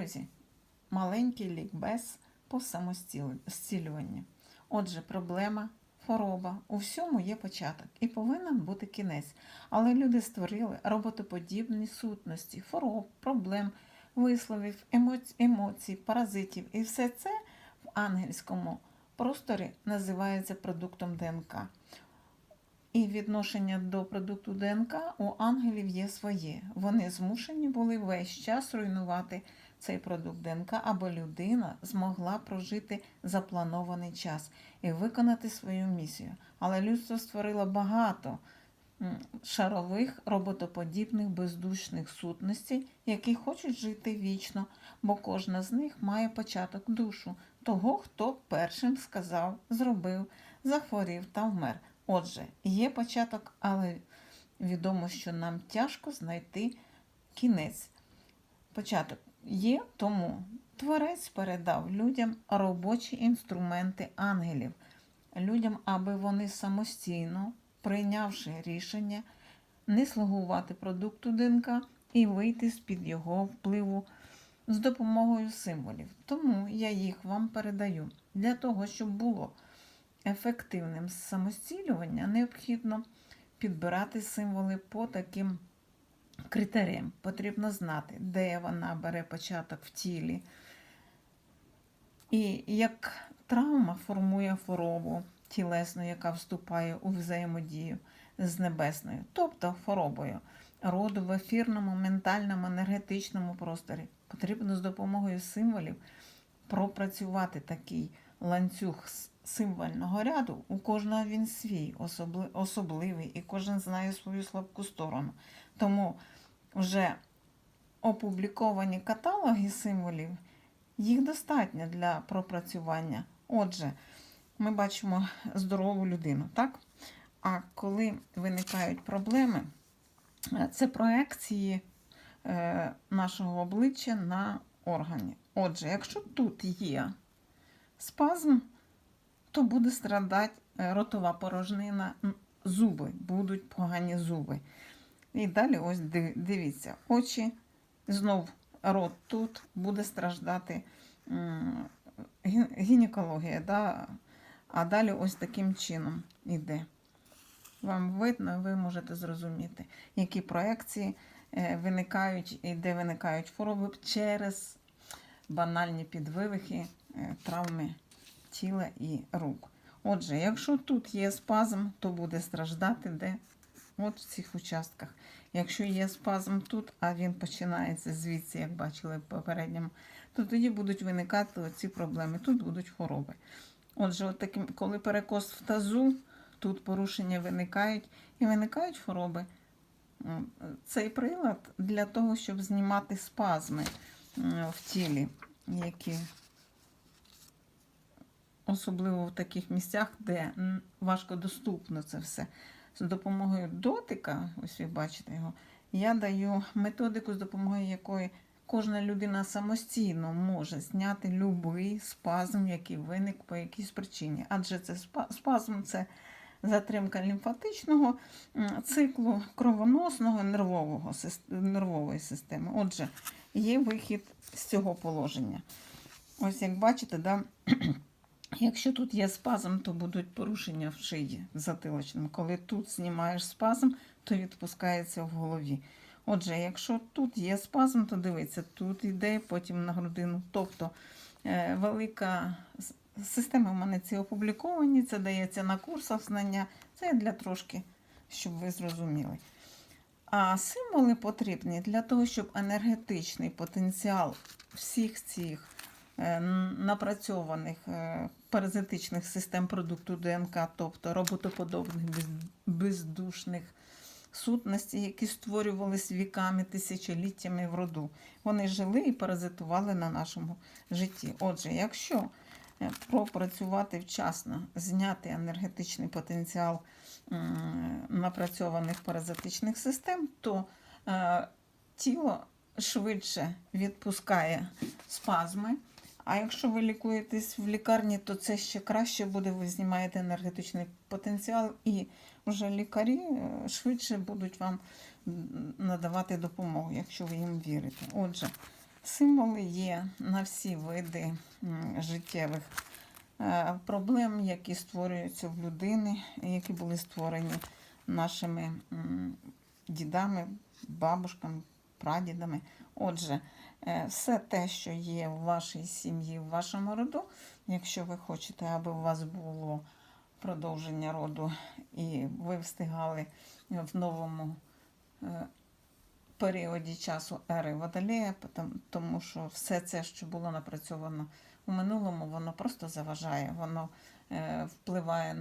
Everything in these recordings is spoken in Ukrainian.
Друзі, маленький лікбез по самостілюванню. Отже, проблема, хвороба, у всьому є початок і повинен бути кінець. Але люди створили роботоподібні сутності, хвороб, проблем, висловів, емоцій, емоцій, паразитів. І все це в ангельському просторі називається продуктом ДНК. І відношення до продукту ДНК у ангелів є своє. Вони змушені були весь час руйнувати цей продукт ДНК, аби людина змогла прожити запланований час і виконати свою місію. Але людство створило багато шарових роботоподібних бездушних сутностей, які хочуть жити вічно, бо кожна з них має початок душу того, хто першим сказав, зробив, захворів та вмер. Отже, є початок, але відомо, що нам тяжко знайти кінець. Початок є, тому творець передав людям робочі інструменти ангелів, людям, аби вони самостійно, прийнявши рішення, не слугувати продукту ДНК і вийти з-під його впливу з допомогою символів. Тому я їх вам передаю для того, щоб було ефективним самостілювання, необхідно підбирати символи по таким критеріям. Потрібно знати, де вона бере початок в тілі, і як травма формує хворобу тілесну, яка вступає у взаємодію з небесною, тобто хворобою роду в ефірному, ментальному, енергетичному просторі. Потрібно з допомогою символів пропрацювати такий ланцюг символьного ряду. У кожного він свій, особливий, і кожен знає свою слабку сторону. Тому вже опубліковані каталоги символів, їх достатньо для пропрацювання. Отже, ми бачимо здорову людину, так? А коли виникають проблеми, це проекції е, нашого обличчя на органі. Отже, якщо тут є спазм, то буде страдати е, ротова порожнина, зуби, будуть погані зуби. І далі ось дивіться, очі, знов рот тут буде страждати гінекологія, да? а далі ось таким чином іде. Вам видно, ви можете зрозуміти, які проекції е, виникають і де виникають хвороби через банальні підвивихи, е, травми тіла і рук. Отже, якщо тут є спазм, то буде страждати де? От в цих участках. Якщо є спазм тут, а він починається звідси, як бачили в попередньому, то тоді будуть виникати ці проблеми. Тут будуть хвороби. Отже, от таким, коли перекос в тазу, тут порушення виникають і виникають хвороби. Цей прилад для того, щоб знімати спазми в тілі, які особливо в таких місцях, де м, важкодоступно це все. З допомогою дотика, ось ви бачите його, я даю методику, з допомогою якої кожна людина самостійно може зняти будь-який спазм, який виник по якійсь причині. Адже це спазм це затримка лімфатичного циклу, кровоносного, нервового, нервової системи. Отже, є вихід з цього положення. Ось як бачите, да, якщо тут є спазм, то будуть порушення в шиї в затилочному. Коли тут знімаєш спазм, то відпускається в голові. Отже, якщо тут є спазм, то дивіться, тут йде, потім на грудину. Тобто е, велика система в мене ці опубліковані, це дається на курсах знання. Це для трошки, щоб ви зрозуміли. А символи потрібні для того, щоб енергетичний потенціал всіх цих напрацьованих е, паразитичних систем продукту ДНК, тобто роботоподобних бездушних сутностей, які створювалися віками, тисячоліттями в роду. Вони жили і паразитували на нашому житті. Отже, якщо е, пропрацювати вчасно, зняти енергетичний потенціал напрацьованих паразитичних систем, то е, тіло швидше відпускає спазми. А якщо ви лікуєтесь в лікарні, то це ще краще буде, ви знімаєте енергетичний потенціал, і вже лікарі е, швидше будуть вам надавати допомогу, якщо ви їм вірите. Отже, Символи є на всі види життєвих е, проблем, які створюються в людини, які були створені нашими дідами, бабушками, прадідами. Отже, е, все те, що є в вашій сім'ї, в вашому роду, якщо ви хочете, аби у вас було продовження роду, і ви встигали в новому е, періоді часу ери Водолея, тому що все це, що було напрацьовано у минулому, воно просто заважає, воно е, впливає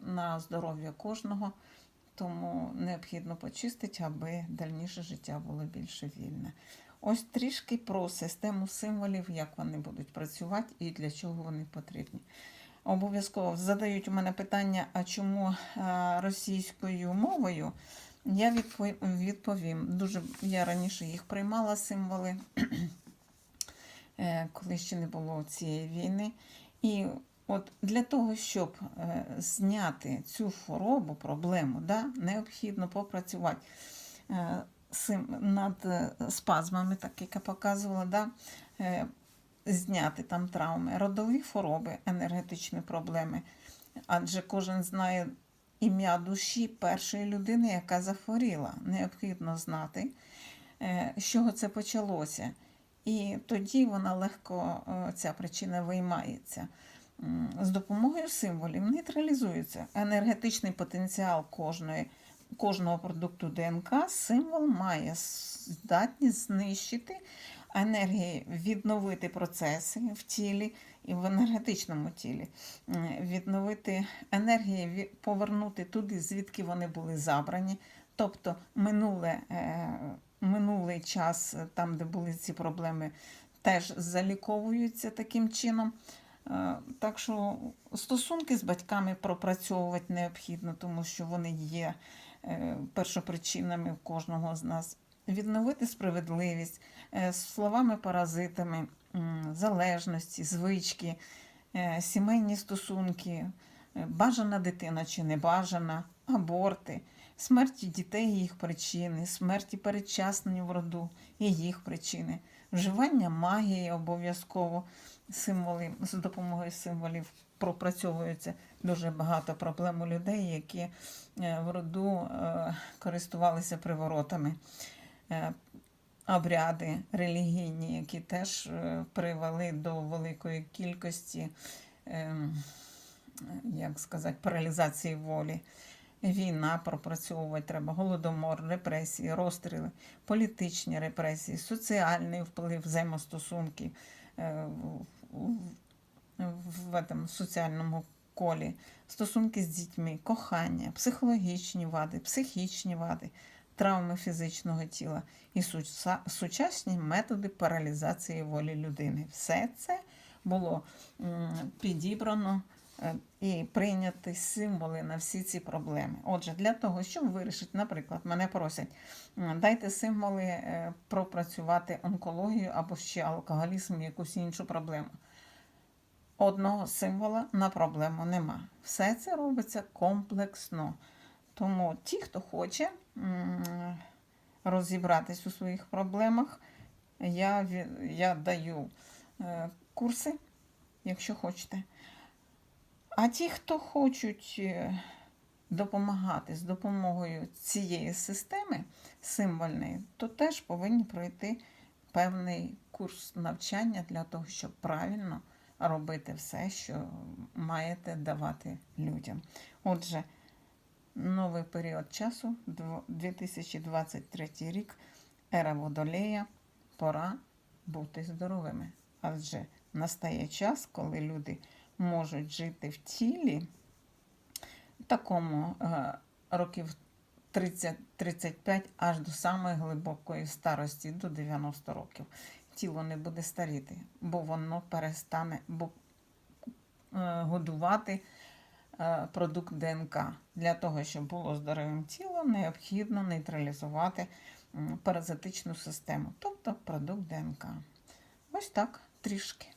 на здоров'я кожного, тому необхідно почистити, аби дальніше життя було більше вільне. Ось трішки про систему символів, як вони будуть працювати і для чого вони потрібні. Обов'язково задають у мене питання, а чому е, російською мовою? Я відповім. Дуже я раніше їх приймала символи, е, коли ще не було цієї війни. І от для того, щоб е, зняти цю хворобу, проблему, да, необхідно попрацювати е, над е, спазмами, так як я показувала, да, зняти там травми, родові хвороби, енергетичні проблеми. Адже кожен знає ім'я душі першої людини, яка захворіла. Необхідно знати, з чого це почалося. І тоді вона легко, ця причина виймається. З допомогою символів нейтралізується енергетичний потенціал кожної, кожного продукту ДНК. Символ має здатність знищити енергії, відновити процеси в тілі і в енергетичному тілі, відновити енергії, повернути туди, звідки вони були забрані. Тобто минуле, е, минулий час, е, там, де були ці проблеми, теж заліковуються таким чином. Е, Так що стосунки з батьками пропрацьовувати необхідно, тому що вони є е, першопричинами в кожного з нас. Відновити справедливість е, словами-паразитами, залежності, звички, сімейні стосунки, бажана дитина чи не бажана, аборти, смерті дітей і їх причини, смерті передчасної в роду і їх причини, вживання магії обов'язково символи з допомогою символів пропрацьовується дуже багато проблем у людей, які е, в роду е, користувалися приворотами. Е, Обряди релігійні, які теж привели до великої кількості, ем, як сказати, паралізації волі. Війна пропрацьовувати треба, голодомор, репресії, розстріли, політичні репресії, соціальний вплив взаємостосунки е, в, этом соціальному колі, стосунки з дітьми, кохання, психологічні вади, психічні вади, травми фізичного тіла і сучасні методи паралізації волі людини. Все це було підібрано і прийняті символи на всі ці проблеми. Отже, для того, щоб вирішити, наприклад, мене просять, дайте символи е, пропрацювати онкологію або ще алкоголізм, якусь іншу проблему. Одного символа на проблему нема. Все це робиться комплексно. Тому ті, хто хоче розібратись у своїх проблемах, я, я даю е, курси, якщо хочете. А ті, хто хочуть е, допомагати з допомогою цієї системи символьної, то теж повинні пройти певний курс навчання для того, щоб правильно робити все, що маєте давати людям. Отже, новий період часу, 2023 рік, ера водолея, пора бути здоровими. Адже настає час, коли люди можуть жити в тілі такому е, років 30-35 аж до самої глибокої старості, до 90 років. Тіло не буде старіти, бо воно перестане е, годувати е, продукт ДНК. Для того, щоб було здоровим тіло, необхідно нейтралізувати паразитичну систему, тобто продукт ДНК. Ось так трішки.